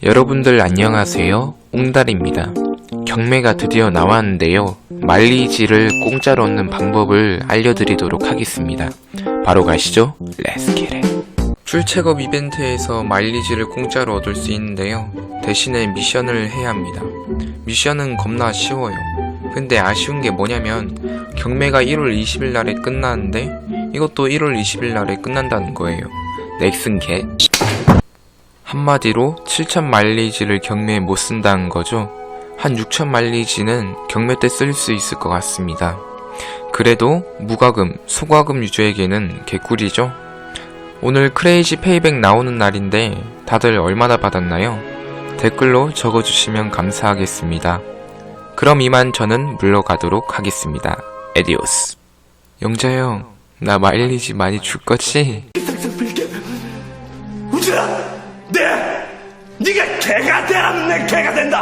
여러분들 안녕하세요. 옹달입니다. 경매가 드디어 나왔는데요. 마일리지를 공짜로 얻는 방법을 알려드리도록 하겠습니다. 바로 가시죠. It. 출첵업 이벤트에서 마일리지를 공짜로 얻을 수 있는데요. 대신에 미션을 해야 합니다. 미션은 겁나 쉬워요. 근데 아쉬운 게 뭐냐면 경매가 1월 20일 날에 끝나는데 이것도 1월 20일 날에 끝난다는 거예요. 넥슨 개 한마디로 7천 마일리지를 경매에 못 쓴다는 거죠. 한 6천 마일리지는 경매 때 쓸 수 있을 것 같습니다. 그래도 무과금, 소과금 유저에게는 개꿀이죠. 오늘 크레이지 페이백 나오는 날인데 다들 얼마나 받았나요? 댓글로 적어주시면 감사하겠습니다. 그럼 이만 저는 물러가도록 하겠습니다. 에디오스. 영자 형, 나 마일리지 많이 줄 거지? 우진아, 네, 네가 개가 되라면 내 개가 된다.